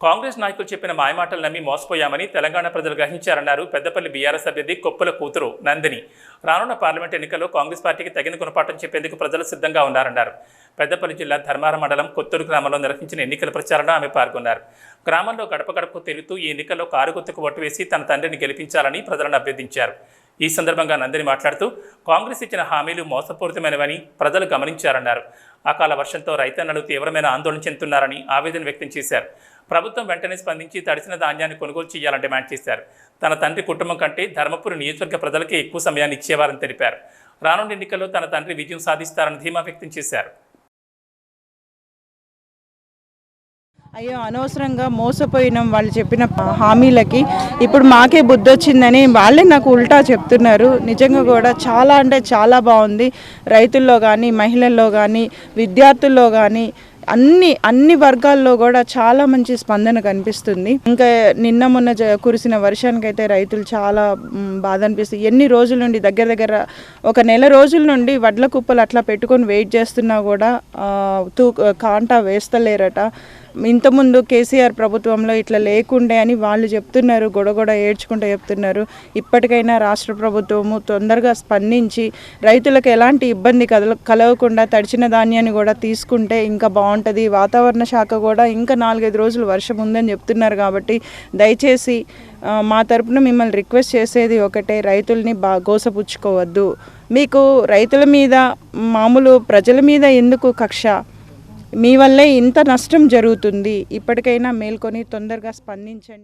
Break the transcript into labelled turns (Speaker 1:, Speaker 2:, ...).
Speaker 1: కాంగ్రెస్ నాయకులు చెప్పిన మాయమాటలు నమ్మి మోసపోయామని తెలంగాణ ప్రజలు గ్రహించారన్నారు పెద్దపల్లి బీఆర్ఎస్ అభ్యర్థి కొప్పుల కూతురు నందిని. రానున్న పార్లమెంట్ ఎన్నికల్లో కాంగ్రెస్ పార్టీకి తగిన గుణపాఠం చెప్పేందుకు ప్రజలు సిద్ధంగా ఉన్నారన్నారు. పెద్దపల్లి జిల్లా ధర్మారం మండలం కొత్తూరు గ్రామంలో నిర్వహించిన ఎన్నికల ప్రచారంలో ఆమె పాల్గొన్నారు. గ్రామంలో గడప గడపకు తిరుగుతూ ఈ ఎన్నికల్లో కారు గుర్తుకు ఓటు వేసి తన తండ్రిని గెలిపించాలని ప్రజలను అభ్యర్థించారు. ఈ సందర్భంగా నందిని మాట్లాడుతూ కాంగ్రెస్ ఇచ్చిన హామీలు మోసపూరితమైనవని ప్రజలు గమనించారన్నారు. అకాల వర్షంతో రైతన్నలు తీవ్రమైన ఆందోళన చెందుతున్నారని ఆవేదన వ్యక్తం చేశారు. ప్రభుత్వం వెంటనే స్పందించి తడిసిన ధాన్యాన్ని కొనుగోలు చేయాలని డిమాండ్ చేశారు. తన తండ్రి కుటుంబం కంటే ధర్మపురి నియోజకవర్గ ప్రజలకే ఎక్కువ సమయాన్ని ఇచ్చేవారని తెలిపారు. రానున్న ఎన్నికల్లో తన తండ్రి విజయం సాధిస్తారని ధీమా వ్యక్తం చేశారు.
Speaker 2: అయ్యో అనవసరంగా మోసపోయినాం వాళ్ళు చెప్పిన హామీలకి. ఇప్పుడు మాకే బుద్ధి వచ్చిందని వాళ్ళే నాకు ఉల్టా చెప్తున్నారు. నిజంగా కూడా చాలా అంటే చాలా బాగుంది. రైతుల్లో కానీ మహిళల్లో కానీ విద్యార్థుల్లో కానీ అన్ని అన్ని వర్గాల్లో కూడా చాలా మంచి స్పందన కనిపిస్తుంది. ఇంకా నిన్న మొన్న జ- కురిసిన వర్షానికైతే రైతులు చాలా బాధ అనిపిస్తుంది. ఎన్ని రోజుల నుండి దగ్గర దగ్గర ఒక నెల రోజుల నుండి వడ్ల కుప్పలు అట్లా పెట్టుకొని వెయిట్ చేస్తున్నా కూడా తూ కాంటా వేస్తలేరట. ఇంతకుముందు కేసీఆర్ ప్రభుత్వంలో ఇట్లా లేకుండే అని వాళ్ళు చెప్తున్నారు గొడగొడ ఏడ్చుకుంటూ చెప్తున్నారు. ఇప్పటికైనా రాష్ట్ర ప్రభుత్వము తొందరగా స్పందించి రైతులకు ఎలాంటి ఇబ్బంది కల కలగకుండా తడిచిన ధాన్యాన్ని కూడా తీసుకుంటే ఇంకా బాగుంటుంది. వాతావరణ శాఖ కూడా ఇంకా నాలుగైదు రోజులు వర్షం ఉందని చెప్తున్నారు కాబట్టి దయచేసి మా తరపున మిమ్మల్ని రిక్వెస్ట్ చేసేది ఒకటే రైతుల్ని బా గోసపుచ్చుకోవద్దు. మీకు రైతుల మీద మామూలు ప్రజల మీద ఎందుకు కక్ష? మీ వల్లే ఇంత నష్టం జరుగుతుంది. ఇప్పటికైనా మేల్కొని తొందరగా స్పందించండి.